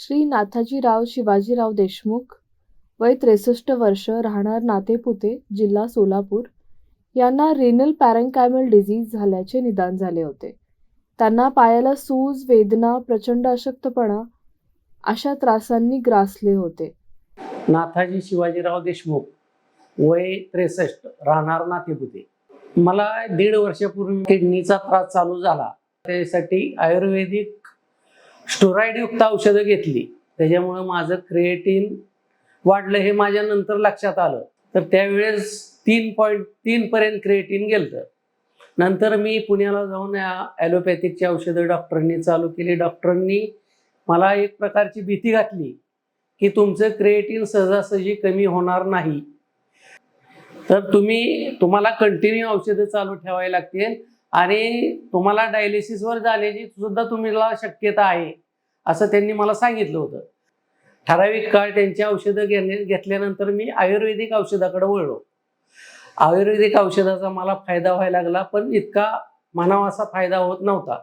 श्री नाथाजीराव शिवाजीराव देशमुख वय त्रेसष्ट वर्ष राहणार नातेपुते जिल्हा सोलापूर. यांना रेनल पॅरेंकायमल डिझीज झाल्याचे निदान झाले होते. त्यांना पायाला सूज वेदना प्रचंड अशक्तपणा अशा त्रासांनी ग्रासले होते. नाथाजी शिवाजीराव देशमुख वय त्रेसष्ट राहणार नातेपुते. मला दीड वर्षापूर्वी किडनीचा त्रास चालू झाला. त्यासाठी आयुर्वेदिक स्टोराईडयुक्त औषधं घेतली. त्याच्यामुळं माझं क्रिएटिन वाढलं हे माझ्या नंतर लक्षात आलं. तर त्यावेळेस तीन पॉईंट तीनपर्यंत क्रिएटिन गेलं नंतर मी पुण्याला जाऊन ॲलोपॅथिकची औषधं डॉक्टरांनी चालू केली. डॉक्टरांनी मला एक प्रकारची भीती घातली की तुमचं क्रिएटिन सहजासहजी कमी होणार नाही. तर तुम्ही तुम्हाला कंटिन्यू औषधं चालू ठेवावी लागतील. आणि तुम्हाला डायलिसिसवर जाण्याची सुद्धा तुम्हाला शक्यता आहे असं त्यांनी मला सांगितलं होतं. ठराविक काळ त्यांची औषधं घेणे घेतल्यानंतर मी आयुर्वेदिक औषधाकडे वळलो. आयुर्वेदिक औषधाचा मला फायदा व्हायला लागला पण इतका म्हणावा असा फायदा होत नव्हता.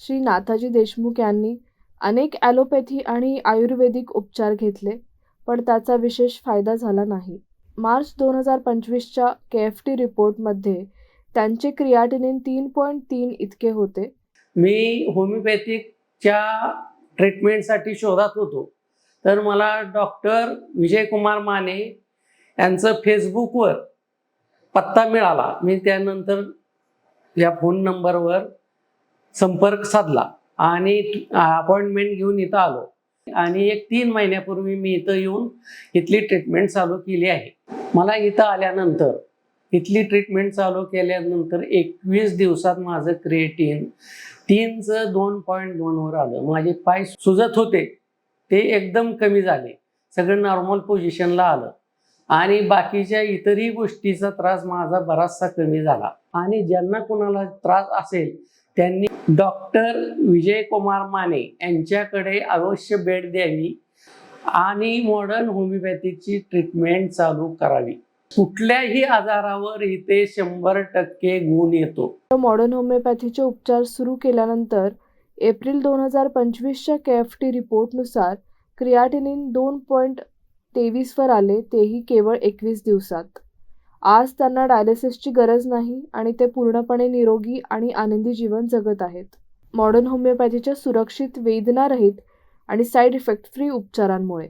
श्री नाथाजी देशमुख यांनी अनेक ॲलोपॅथी आणि आयुर्वेदिक उपचार घेतले पण त्याचा विशेष फायदा झाला नाही. मार्च दोन हजार पंचवीसच्या के एफ टी रिपोर्टमध्ये त्यांचे क्रियाटिनिन तीन पॉईंट तीन इतके होते. मी होमिओपॅथिकच्या ट्रीटमेंटसाठी शोधात होतो. तर मला डॉक्टर विजयकुमार माने यांचं फेसबुकवर पत्ता मिळाला. मी त्यानंतर या फोन नंबरवर संपर्क साधला आणि अपॉइंटमेंट घेऊन इथं आलो. आणि एक तीन महिन्यापूर्वी मी इथं येऊन इथली ट्रीटमेंट चालू केली आहे. मला इथं आल्यानंतर तिथली ट्रीटमेंट चालू केल्यानंतर एकवीस दिवसात माझं क्रिएटिन तीनचं दोन पॉईंट दोनवर आलं. माझे पाय सुजत होते. ते एकदम कमी झाले. सगळं नॉर्मल पोझिशनला आलं. आणि बाकीच्या इतरही गोष्टीचा त्रास माझा बराचसा कमी झाला. आणि ज्यांना कोणाला त्रास असेल त्यांनी डॉक्टर विजय कुमार माने यांच्याकडे अवश्य भेट द्यावी आणि मॉडर्न होमिओपॅथीची ट्रीटमेंट चालू करावी. कुठल्याही आजारावर इथे शंभर टक्के गुण येतो. मॉडर्न होमिओपॅथीचे उपचार सुरू केल्यानंतर एप्रिल दोन हजार पंचवीसच्या के एफ टी रिपोर्टनुसार क्रियाटिनिन दोन पॉईंट तेवीसवर आले तेही केवळ एकवीस दिवसात. आज त्यांना डायलिसिसची गरज नाही आणि ते पूर्णपणे निरोगी आणि आनंदी जीवन जगत आहेत. मॉडर्न होमिओपॅथीच्या सुरक्षित वेदनारहित आणि साईड इफेक्ट फ्री उपचारांमुळे.